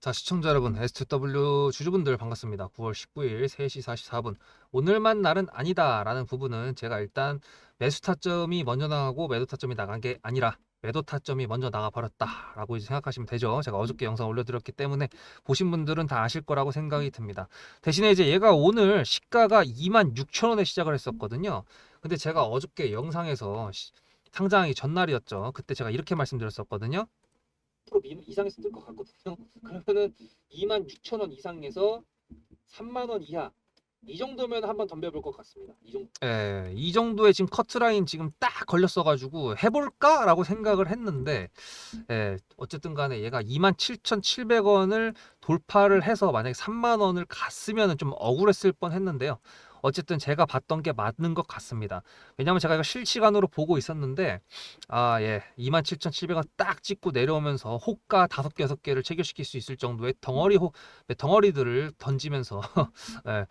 자, 시청자 여러분, S2W 주주분들 반갑습니다. 9월 19일 3시 44분. 오늘만 날은 아니다 라는 부분은 제가 일단 매수 타점이 먼저 나가고 매도 타점이 나간 게 아니라 매도 타점이 먼저 나가 버렸다 라고 이제 생각하시면 되죠. 제가 어저께 영상 올려드렸기 때문에 보신 분들은 다 아실 거라고 생각이 듭니다. 대신에 이제 얘가 오늘 시가가 26,000원에 시작을 했었거든요. 근데 제가 어저께 영상에서 시- 상장하기 전날이었죠. 그때 제가 이렇게 말씀드렸었거든요. 10% 이상에서 뜰 것 같거든요. 그러면은 26,000원 이상에서 3만 원 이하 이 정도면 한번 덤벼볼 것 같습니다. 이 정도. 예, 이 정도의 지금 커트라인 지금 딱 걸렸어가지고 해볼까라고 생각을 했는데, 예, 어쨌든 간에 얘가 27,700원을 돌파를 해서 만약에 3만 원을 갔으면은 좀 억울했을 뻔 했는데요. 어쨌든 제가 봤던 게 맞는 것 같습니다. 왜냐면 제가 이거 실시간으로 보고 있었는데, 아, 예, 27,700원 딱 찍고 내려오면서 호가 다섯 개, 여섯 개를 체결시킬 수 있을 정도의 덩어리 호, 덩어리들을 던지면서, 예,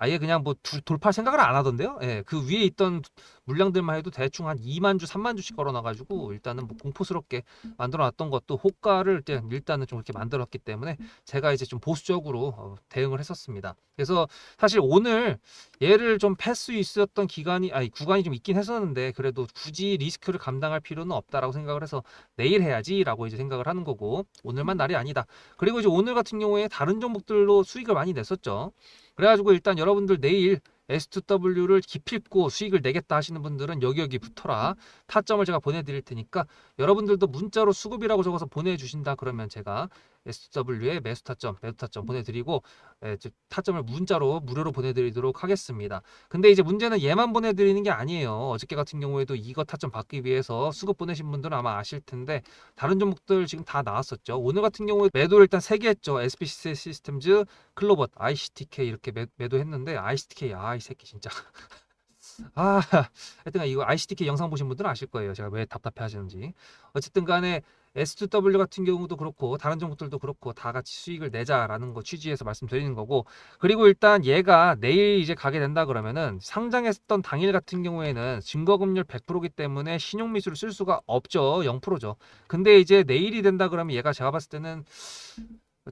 아예 그냥 뭐 두- 돌파할 생각을 안 하던데요. 예, 그 위에 있던 물량들만 해도 대충 한 2만 주, 3만 주씩 걸어놔가지고 일단은 뭐 공포스럽게 만들어놨던 것도 호가를 일단 일단은 좀 이렇게 만들었기 때문에 제가 이제 좀 보수적으로 어, 대응을 했었습니다. 그래서 사실 오늘 얘를 좀 패스 있었던 기간이 아니 구간이 좀 있긴 했었는데 그래도 굳이 리스크를 감당할 필요는 없다라고 생각을 해서 내일 해야지라고 이제 생각을 하는 거고 오늘만 날이 아니다. 그리고 이제 오늘 같은 경우에 다른 종목들로 수익을 많이 냈었죠. 그래가지고 일단 여러분들 내일 S2W를 기필코 수익을 내겠다 하시는 분들은 여기 여기 붙어라. 타점을 제가 보내드릴 테니까 여러분들도 문자로 수급이라고 적어서 보내주신다 그러면 제가 S2W에 매수 타점, 매도 타점 보내드리고 예, 즉, 타점을 문자로 무료로 보내드리도록 하겠습니다. 근데 이제 문제는 얘만 보내드리는 게 아니에요. 어저께 같은 경우에도 이거 타점 받기 위해서 수급 보내신 분들은 아마 아실 텐데 다른 종목들 지금 다 나왔었죠. 오늘 같은 경우에 매도 일단 3개 했죠. SPC 시스템즈, 클로벗, ICTK 이렇게 매, 매도했는데 ICTK 아 이 새끼 진짜 아 하여튼 이거 ICTK 영상 보신 분들은 아실 거예요. 제가 왜 답답해 하시는지. 어쨌든 간에 S2W 같은 경우도 그렇고 다른 종목들도 그렇고 다 같이 수익을 내자라는 거 취지에서 말씀드리는 거고 그리고 일단 얘가 내일 이제 가게 된다 그러면은 상장했던 당일 같은 경우에는 증거금률 100%기 때문에 신용미수를 쓸 수가 없죠 0%죠 근데 이제 내일이 된다 그러면 얘가 제가 봤을 때는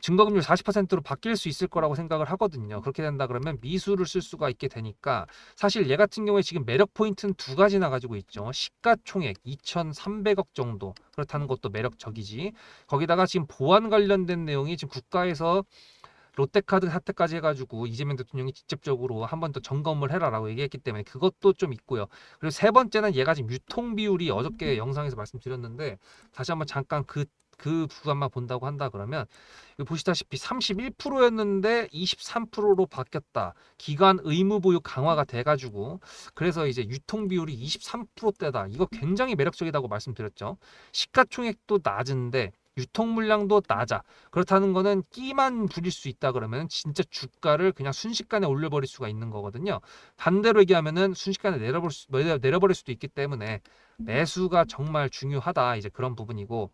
증거금률 40%로 바뀔 수 있을 거라고 생각을 하거든요. 그렇게 된다 그러면 미수를 쓸 수가 있게 되니까 사실 얘 같은 경우에 지금 매력 포인트는 두 가지나 가지고 있죠. 시가총액 2,300억 정도 그렇다는 것도 매력적이지. 거기다가 지금 보안 관련된 내용이 지금 국가에서 롯데카드 사태까지 해가지고 이재명 대통령이 직접적으로 한 번 더 점검을 해라라고 얘기했기 때문에 그것도 좀 있고요. 그리고 세 번째는 얘가 지금 유통 비율이 어저께 영상에서 말씀드렸는데 다시 한번 잠깐 그 그 구간만 본다고 한다 그러면 보시다시피 31%였는데 23%로 바뀌었다. 기관 의무 보유 강화가 돼가지고 그래서 이제 유통 비율이 23%대다. 이거 굉장히 매력적이다고 말씀드렸죠. 시가총액도 낮은데 유통 물량도 낮아. 그렇다는 거는 끼만 부릴 수 있다 그러면 진짜 주가를 그냥 순식간에 올려버릴 수가 있는 거거든요. 반대로 얘기하면은 순식간에 내려버릴, 수, 내려- 내려버릴 수도 있기 때문에 매수가 정말 중요하다. 이제 그런 부분이고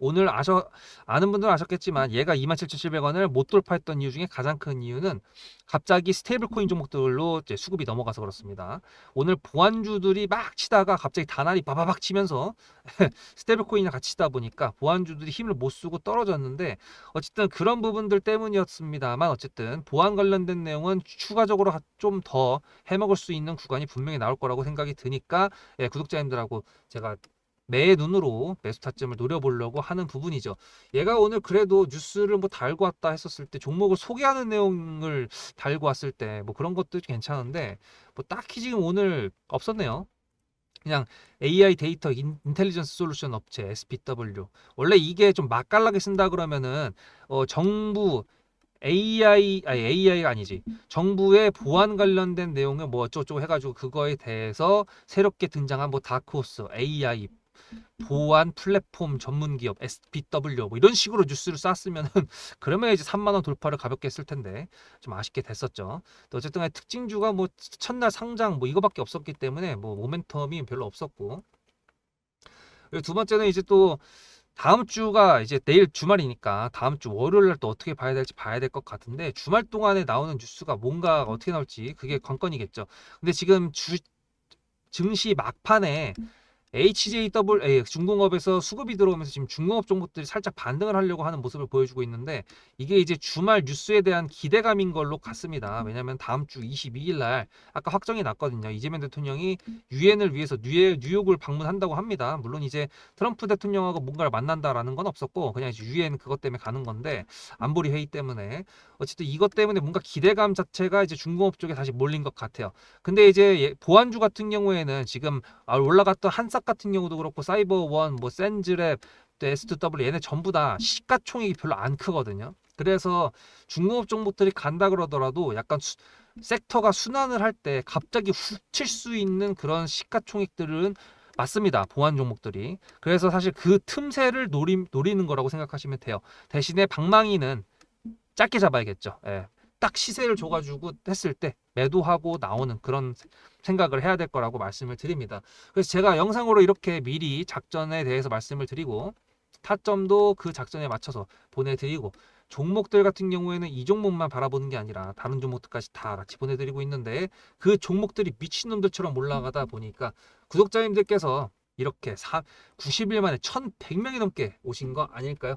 오늘 아셔 아는 분들은 아셨겠지만 얘가 27,700원을 못 돌파했던 이유 중에 가장 큰 이유는 갑자기 스테이블 코인 종목들로 이제 수급이 넘어가서 그렇습니다. 오늘 보안주들이 막 치다가 갑자기 다날이 바바박 치면서 스테이블 코인이랑 같이 치다 보니까 보안주들이 힘을 못 쓰고 떨어졌는데 어쨌든 그런 부분들 때문이었습니다만 어쨌든 보안 관련된 내용은 추가적으로 좀 더 해먹을 수 있는 구간이 분명히 나올 거라고 생각이 드니까 예, 구독자님들하고 제가 매 눈으로 매수 타점을 노려보려고 하는 부분이죠. 얘가 오늘 그래도 뉴스를 뭐 달고 왔다 했었을 때 종목을 소개하는 내용을 달고 왔을 때 뭐 그런 것도 괜찮은데 뭐 딱히 지금 오늘 없었네요. 그냥 AI 데이터 인, 인텔리전스 솔루션 업체 SPW 원래 이게 좀 맛깔나게 쓴다 그러면은 어 정부 AI 아니 AI가 아니지 정부의 보안 관련된 내용을 뭐 어쩌고저쩌고 해가지고 그거에 대해서 새롭게 등장한 뭐 다크호스 AI 보안 플랫폼 전문 기업 SPW 뭐 이런 식으로 뉴스를 쌌으면은 그러면 이제 3만 원 돌파를 가볍게 했을 텐데 좀 아쉽게 됐었죠. 또 어쨌든 특징주가 뭐 첫날 상장 뭐 이거밖에 없었기 때문에 뭐 모멘텀이 별로 없었고 그리고 두 번째는 이제 또 다음 주가 이제 내일 주말이니까 다음 주 월요일 날 또 어떻게 봐야 될지 봐야 될 것 같은데 주말 동안에 나오는 뉴스가 뭔가 어떻게 나올지 그게 관건이겠죠. 근데 지금 주 증시 막판에 HJWA 중공업에서 수급이 들어오면서 지금 중공업 종목들이 살짝 반등을 하려고 하는 모습을 보여주고 있는데 이게 이제 주말 뉴스에 대한 기대감인 걸로 같습니다. 왜냐하면 다음 주 22일 날 아까 확정이 났거든요. 이재명 대통령이 유엔을 위해서 뉴, 뉴욕을 방문한다고 합니다. 물론 이제 트럼프 대통령하고 뭔가를 만난다라는 건 없었고 그냥 이제 유엔 그것 때문에 가는 건데 안보리 회의 때문에 어쨌든 이것 때문에 뭔가 기대감 자체가 이제 중공업 쪽에 다시 몰린 것 같아요. 근데 이제 예- 보안주 같은 경우에는 지금 아, 올라갔던 한싹 같은 경우도 그렇고 사이버원, 뭐 센즈랩, 또 S2W 얘네 전부 다 시가총액이 별로 안 크거든요. 그래서 중공업 종목들이 간다 그러더라도 약간 수- 섹터가 순환을 할 때 갑자기 훅 칠 수 있는 그런 시가총액들은 맞습니다. 보안 종목들이. 그래서 사실 그 틈새를 노리, 노리는 거라고 생각하시면 돼요. 대신에 방망이는 짧게 잡아야겠죠. 예. 딱 시세를 줘가지고 했을 때 매도하고 나오는 그런 생각을 해야 될 거라고 말씀을 드립니다. 그래서 제가 영상으로 이렇게 미리 작전에 대해서 말씀을 드리고 타점도 그 작전에 맞춰서 보내드리고 종목들 같은 경우에는 이 종목만 바라보는 게 아니라 다른 종목들까지 다 같이 보내드리고 있는데 그 종목들이 미친놈들처럼 올라가다 보니까 구독자님들께서 이렇게 4, 90일 만에 1100명이 넘게 오신 거 아닐까요?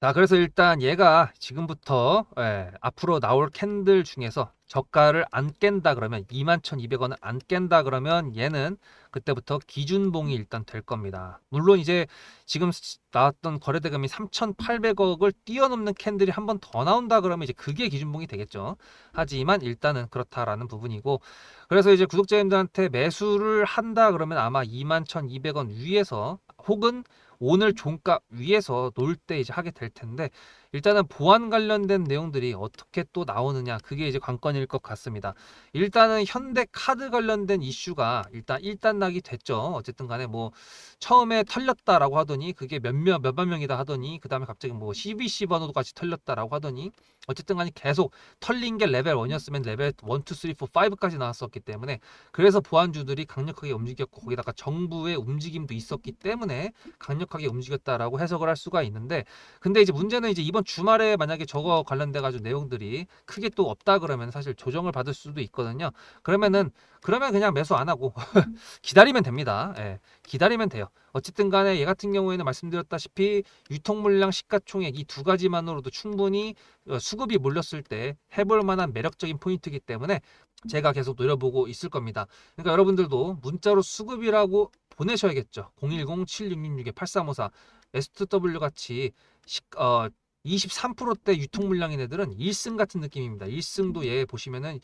자, 그래서 일단 얘가 지금부터 예, 앞으로 나올 캔들 중에서 저가를 안 깬다 그러면 21,200원을 안 깬다 그러면 얘는 그때부터 기준봉이 일단 될 겁니다. 물론 이제 지금 스- 나왔던 거래대금이 3,800억을 뛰어넘는 캔들이 한 번 더 나온다 그러면 이제 그게 기준봉이 되겠죠. 하지만 일단은 그렇다라는 부분이고 그래서 이제 구독자님들한테 매수를 한다 그러면 아마 21,200원 위에서 혹은 오늘 종가 위에서 놀 때 이제 하게 될 텐데 일단은 보안 관련된 내용들이 어떻게 또 나오느냐 그게 이제 관건일 것 같습니다. 일단은 현대 카드 관련된 이슈가 일단 일단락이 됐죠. 어쨌든 간에 뭐 처음에 털렸다라고 하더니 그게 몇몇 몇만 명이다 하더니 그다음에 갑자기 뭐 CBC 번호도 같이 털렸다라고 하더니 어쨌든 간에 계속 털린 게 레벨 1이었으면 레벨 1, 2, 3, 4, 5까지 나왔었기 때문에 그래서 보안주들이 강력하게 움직였고 거기다가 정부의 움직임도 있었기 때문에 강력 하게 움직였다라고 해석을 할 수가 있는데 근데 이제 문제는 이제 이번 주말에 만약에 저거 관련돼 가지고 내용들이 크게 또 없다 그러면 사실 조정을 받을 수도 있거든요. 그러면은 그러면 그냥 매수 안 하고 기다리면 됩니다. 예, 기다리면 돼요. 어쨌든 간에 얘 같은 경우에는 말씀드렸다시피 유통 물량 시가총액 이 두 가지만으로도 충분히 어, 수급이 몰렸을 때 해볼 만한 매력적인 포인트이기 때문에 제가 계속 노려보고 있을 겁니다. 그러니까 여러분들도 문자로 수급이라고 보내셔야겠죠. 010-7666-8354 SW 같이 시, 어, 23%대 유통 물량인 애들은 1승 같은 느낌입니다. 1승도 얘 보시면은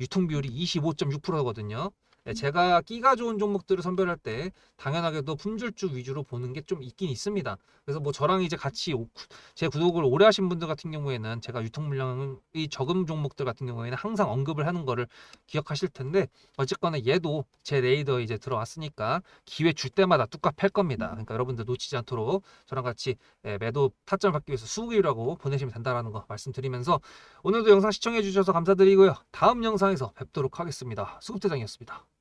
유통 비율이 25.6%거든요. 네, 제가 끼가 좋은 종목들을 선별할 때 당연하게도 품질주 위주로 보는 게 좀 있긴 있습니다. 그래서 뭐 저랑 이제 같이 오- 제 구독을 오래 하신 분들 같은 경우에는 제가 유통 물량이 적은 종목들 같은 경우에는 항상 언급을 하는 거를 기억하실 텐데 어쨌거나 얘도 제 레이더에 이제 들어왔으니까 기회 줄 때마다 뚝딱 팰 겁니다. 그러니까 여러분들 놓치지 않도록 저랑 같이 예, 매도 타점을 받기 위해서 수급이라고 보내시면 된다라는 거 말씀드리면서 오늘도 영상 시청해 주셔서 감사드리고요. 다음 영상에서 뵙도록 하겠습니다. 수급대장이었습니다.